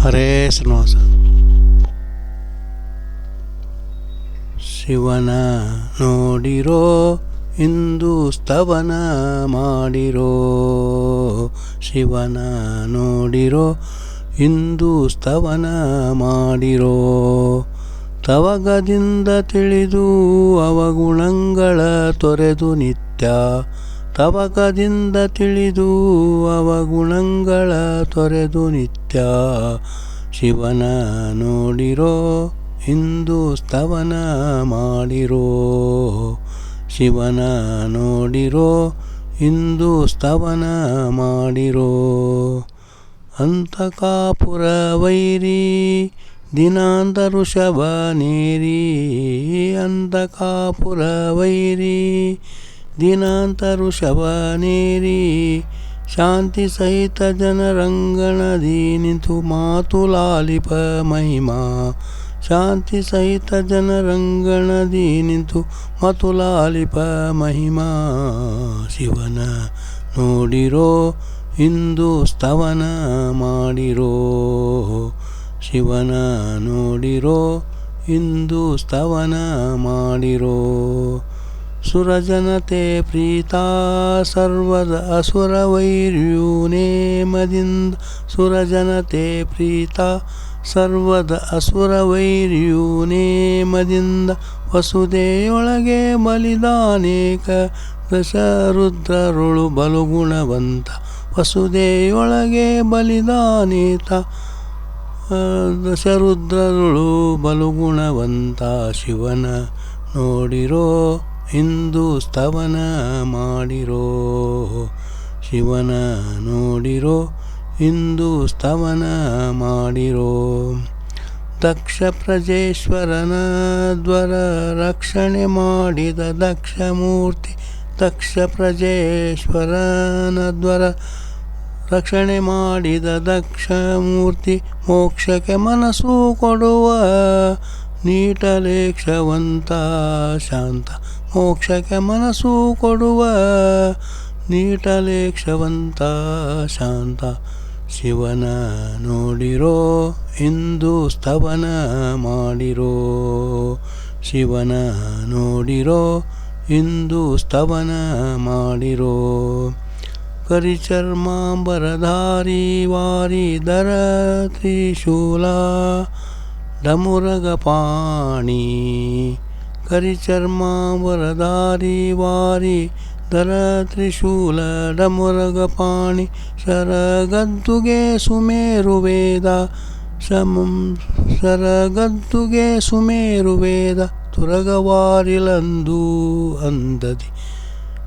ಹರೇ ಶ್ರೀನಿವಾಸ. ಶಿವನ ನೋಡಿರೋ, ಇಂದು ಸ್ತವನ ಮಾಡಿರೋ, ಶಿವನ ನೋಡಿರೋ, ಇಂದು ಸ್ತವನ ಮಾಡಿರೋ, ತವಗದಿಂದ ತಿಳಿದು ಅವಗುಣಗಳ ತೊರೆದು ನಿತ್ಯ ತವಕದಿಂದ ತಿಳಿದು ಅವಗುಣಗಳ ತೊರೆದು ನಿತ್ಯ ಶಿವನ ನೋಡಿರೋ, ಇಂದು ಸ್ತವನ ಮಾಡಿರೋ. ಶಿವನ ನೋಡಿರೋ, ಇಂದು ಸ್ತವನ ಮಾಡಿರೋ. ಅಂತಕಾಪುರ ವೈರಿ, ದಿನಾಂತ ಋಷಭ ನೇರಿ. ಅಂತಕಾಪುರ ವೈರಿ ದಿನಾಂತ ಋಷಭ ನೇರಿ, ಶಾಂತಿ ಸಹಿತ ಜನರಂಗಣದಿ ನಿಂತು ಮಾತು ಲಾಲಿಪ ಮಹಿಮಾ. ಶಾಂತಿ ಸಹಿತ ಜನರಂಗಣದಿ ನಿಂತು ಮಾತು ಲಾಲಿಪ ಮಹಿಮಾ. ಶಿವನ ನೋಡಿರೋ, ಇಂದು ಸ್ತವನ ಮಾಡಿರೋ. ಶಿವನ ನೋಡಿರೋ, ಇಂದು ಸ್ತವನ ಮಾಡಿರೋ. ಸುರಜನತೆ ಪ್ರೀತ ಸರ್ವದ ಅಸುರ ವೈರ್ಯೂ ನೇಮದಿಂದ. ಸುರಜನತೆ ಪ್ರೀತ ಸರ್ವದ ಅಸುರ ವೈರ್ಯೂ ನೇಮದಿಂದ. ವಸುದೆಯೊಳಗೆ ಬಲಿದಾನೇಕ ದಶರುದ್ರರುಳು ಬಲುಗುಣವಂತ. ವಸುದೆಯೊಳಗೆ ಬಲಿದಾನೇತ ದಶರುದ್ರರುಳು ಬಲುಗುಣವಂತ ಶಿವನ ನೋಡಿರೋ ಇಂದು ಸ್ತವನ ಮಾಡಿರೋ, ಶಿವನ ನೋಡಿರೋ, ಹಿಂದೂ ಸ್ತವನ ಮಾಡಿರೋ. ದಕ್ಷ ಪ್ರಜೇಶ್ವರನ ದ್ವರ ರಕ್ಷಣೆ ಮಾಡಿದ ದಕ್ಷ ಮೂರ್ತಿ, ದಕ್ಷ ಪ್ರಜೇಶ್ವರನ ದ್ವರ ರಕ್ಷಣೆ ಮಾಡಿದ ದಕ್ಷ ಮೂರ್ತಿ, ಮೋಕ್ಷಕ್ಕೆ ಮನಸ್ಸು ಕೊಡುವ ನೀಟಲೇಕ್ಷವಂತ ಶಾಂತ. ಮೋಕ್ಷಕ್ಕೆ ಮನಸ್ಸು ಕೊಡುವ ನೀಟಲೇಕ್ಷವಂತ ಶಾಂತ ಶಿವನ ನೋಡಿರೋ, ಇಂದು ಸ್ತವನ ಮಾಡಿರೋ. ಶಿವನ ನೋಡಿರೋ, ಇಂದು ಸ್ತವನ ಮಾಡಿರೋ. ಕರಿಚರ್ಮಾಂಬರಧಾರಿ ವಾರಿ ದರ ತ್ರಿಶೂಲ, ಡಮುರಗಪಾಣಿ. ಕರಿಚರ್ಮಾಂಬರಧಾರಿ ವಾರಿ ದರ ತ್ರಿಶೂಲ ಡಮುರಗಪಾಣಿ ಸರಗದ್ದುಗೆ ಸುಮೇರು ವೇದ ಶಮಂ ಸರಗದ್ದುಗೆ ಸುಮೇರು ವೇದ ತುರಗವಾರಿಲಂದು ಅಂದದಿ.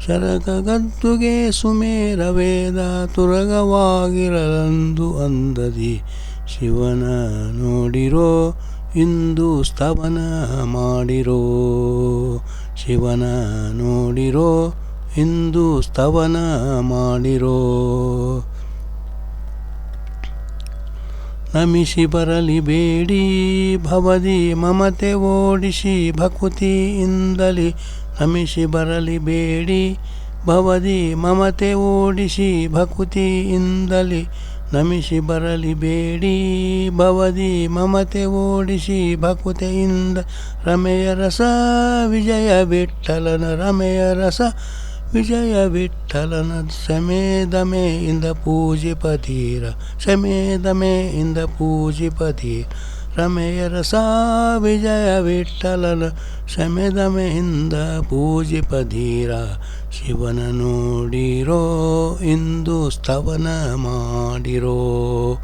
ಸರಗದ್ದುಗೆ ಸುಮೇರ ವೇದ ತುರಗವಾಗಿರಲಂದು ಅಂದದಿ. ಶಿವನ ನೋಡಿರೋ ಇಂದು ಸ್ತವನ ಮಾಡಿರೋ, ಶಿವನ ನೋಡಿರೋ, ಇಂದು ಸ್ತವನ ಮಾಡಿರೋ. ನಮಿಸಿ ಬರಲಿ ಬೇಡಿ, ಭವದಿ ಮಮತೆ ಓಡಿಸಿ ಭಕುತಿಯಿಂದಲಿ ನಮಿಸಿ ಬರಲಿ ಬೇಡಿ, ಭವದಿ ಮಮತೆ ಓಡಿಸಿ ಭಕುತಿಯಿಂದಲಿ ನಮಿಸಿ ಬರಲಿ ಬೇಡಿ, ಭವದಿ ಮಮತೆ ಓಡಿಸಿ ಭಕುತೆಯಿಂದ ರಮೆಯ ರಸ, ವಿಜಯ ವಿಠಲನ, ರಮೆಯ ರಸ, ವಿಜಯ ವಿಠಲನ ಶಮೇದಮೆಯಿಂದ ಪೂಜಿಪತೀರ ಇಂದ ಪೂಜಿಪತೀರ. ರಮೆಯ ರಸ ವಿಜಯ ವಿಠಲನ ಶಮೆದಮೆಯಿಂದ ಪೂಜಿಪಧೀರ ಶಿವನ ನೋಡಿರೋ, ಇಂದು ಸ್ತವನ ಮಾಡಿರೋ.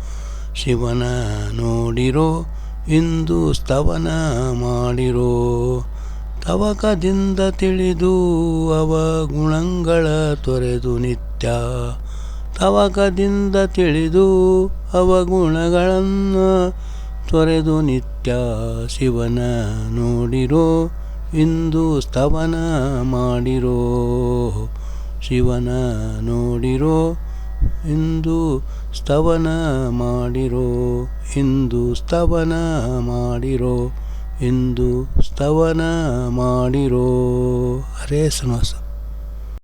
ಶಿವನ ನೋಡಿರೋ, ಇಂದು ಸ್ತವನ ಮಾಡಿರೋ. ತವಕದಿಂದ ತಿಳಿದು ಅವ ಗುಣಗಳ ತೊರೆದು ನಿತ್ಯ. ತವಕದಿಂದ ತಿಳಿದು ಅವ ಗುಣಗಳನ್ನು ತೊರೆದು ನಿತ್ಯ ಶಿವನ ನೋಡಿರೋ, ಇಂದು ಸ್ತವನ ಮಾಡಿರೋ. ಶಿವನ ನೋಡಿರೋ, ಇಂದು ಸ್ತವನ ಮಾಡಿರೋ. ಇಂದು ಸ್ತವನ ಮಾಡಿರೋ, ಇಂದು ಸ್ತವನ ಮಾಡಿರೋ. ಹರೇ ಶ್ರೀನಿವಾಸ.